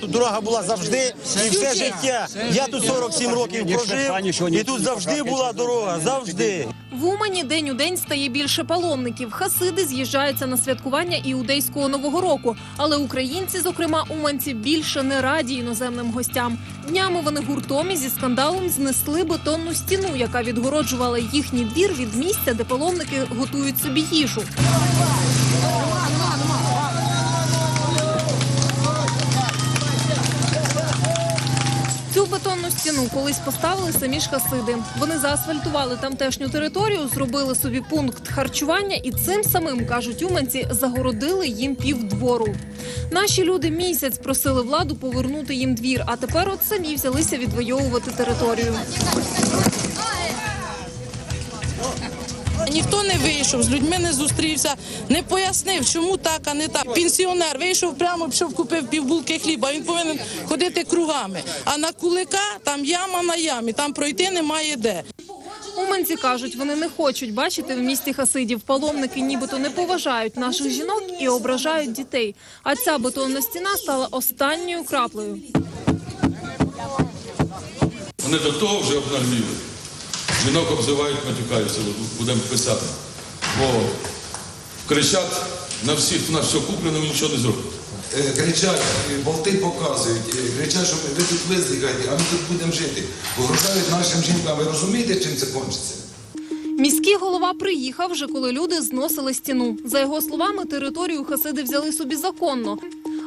Тут дорога була завжди і все життя. Я тут 47 років прожив, і тут завжди була дорога, завжди. В Умані день у день стає більше паломників. Хасиди з'їжджаються на святкування іудейського нового року. Але українці, зокрема уманці, більше не раді іноземним гостям. Днями вони гуртом і зі скандалом знесли бетонну стіну, яка відгороджувала їхній двір від місця, де паломники готують собі їжу. Цю бетонну стіну колись поставили самі ж хасиди. Вони заасфальтували тамтешню територію, зробили собі пункт харчування і цим самим кажуть уманці загородили їм півдвору. Наші люди місяць просили владу повернути їм двір, а тепер от самі взялися відвоювати територію. Ніхто не вийшов, з людьми не зустрівся, не пояснив, чому так, а не так. Пенсіонер вийшов прямо, пішов, купив півбулки хліба. Він повинен ходити кругами. А на кулика там яма на ямі, там пройти немає де. Уманці кажуть, вони не хочуть бачити в місті хасидів. Паломники нібито не поважають наших жінок і ображають дітей. А ця бетонна стіна стала останньою краплею. Вони до того вже обнагліли. Жінок обзивають, матюкаються, будемо писати. Бо кричать на всіх, на все куплено, ми нічого не зробимо. Е, кричать, болти показують, кричать, що ви тут виздихайте, а ми тут будемо жити. Погрожають нашим жінкам. Ви розумієте, чим це кончиться? Міський голова приїхав вже коли люди зносили стіну. За його словами, територію хасиди взяли собі законно.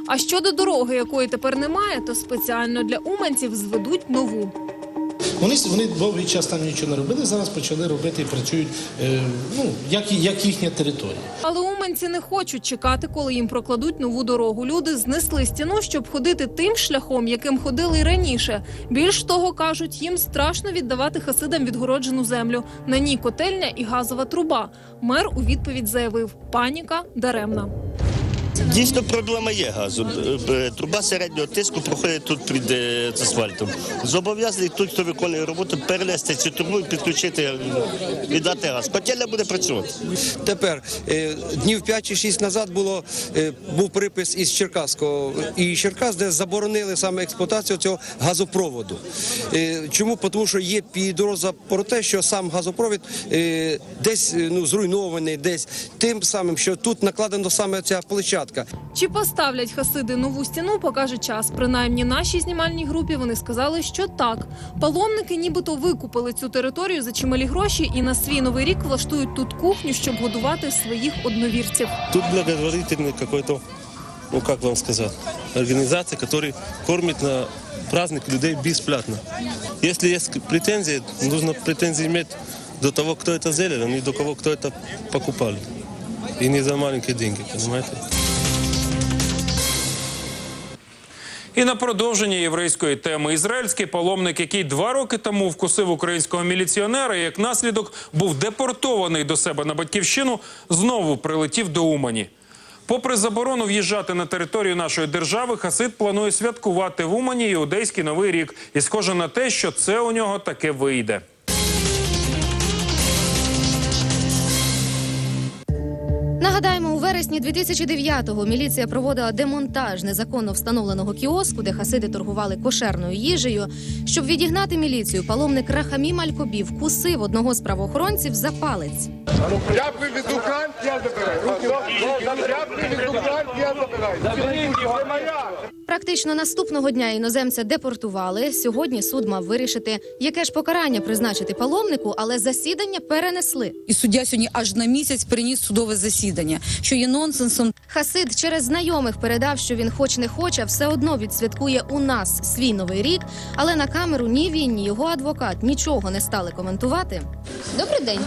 А щодо дороги, якої тепер немає, то спеціально для уманців зведуть нову. Вони вони довгий час там нічого не робили. Зараз почали робити і працюють е, ну як, як їхня територія. Але уманці не хочуть чекати, коли їм прокладуть нову дорогу. Люди знесли стіну, щоб ходити тим шляхом, яким ходили й раніше. Більш того, кажуть, їм страшно віддавати хасидам відгороджену землю. На ній котельня і газова труба. Мер у відповідь заявив: паніка даремна. Дійсно, проблема є газу. Е, Труба середнього тиску проходить тут під е, асфальтом. Зобов'язаний тут, хто виконує роботу, перенести цю трубу і підключити, е, віддати газ. Котельня буде працювати. Тепер днів 5 чи 6 назад було був припис із Черкаського і Черкас, де заборонили саме експлуатацію цього газопроводу. Чому? Тому що є підозра про те, що сам газопровід десь ну зруйнований, десь тим самим, що тут накладено саме ця площадка. Чи поставлять хасиди нову стіну, покаже час. Принаймні нашій знімальній групі вони сказали, що так. Паломники нібито викупили цю територію за чималі гроші і на свій новий рік влаштують тут кухню, щоб годувати своїх одновірців. Тут благотворительный какой-то, ну как вам сказать, организация, который кормит на праздник людей бесплатно. Если есть претензии, нужно претензии иметь до того, кто это сделал, а не до кого, кто это покупали. И не за маленькие деньги, понимаете? І на продовження єврейської теми ізраїльський паломник, який два роки тому вкусив українського міліціонера, і як наслідок був депортований до себе на батьківщину, знову прилетів до Умані. Попри заборону в'їжджати на територію нашої держави, Хасид планує святкувати в Умані іудейський новий рік, і схоже на те, що це у нього таке вийде. Нагадаємо, у вересні 2009-го міліція проводила демонтаж незаконно встановленого кіоску, де хасиди торгували кошерною їжею. Щоб відігнати міліцію, паломник Рахамі Малькобі кусив одного з правоохоронців за палець. Дякую від Україн, я забираю. Дякую від Україн, я забираю. Це моя. Практично наступного дня іноземця депортували. Сьогодні суд мав вирішити, яке ж покарання призначити паломнику, але засідання перенесли. І суддя сьогодні аж на місяць переніс судове засідання, що є нонсенсом. Хасид через знайомих передав, що він, хоч не хоче, все одно відсвяткує у нас свій новий рік. Але на камеру ні він, ні його адвокат нічого не стали коментувати. Добрий день.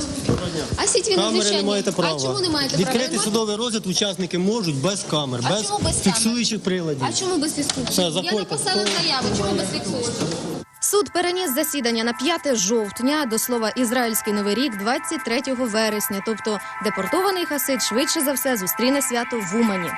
А сіть він Камери не маєте права. А чому не маєте права? Відкрити судовий розгляд учасники можуть без камер, А без, чому без камер? фіксуючих приладів. А чому без Все, Я написала заяву, чому без фіксу? Суд переніс засідання на 5 жовтня, до слова, ізраїльський новий рік 23 вересня. Тобто депортований хасид швидше за все зустріне свято в Умані.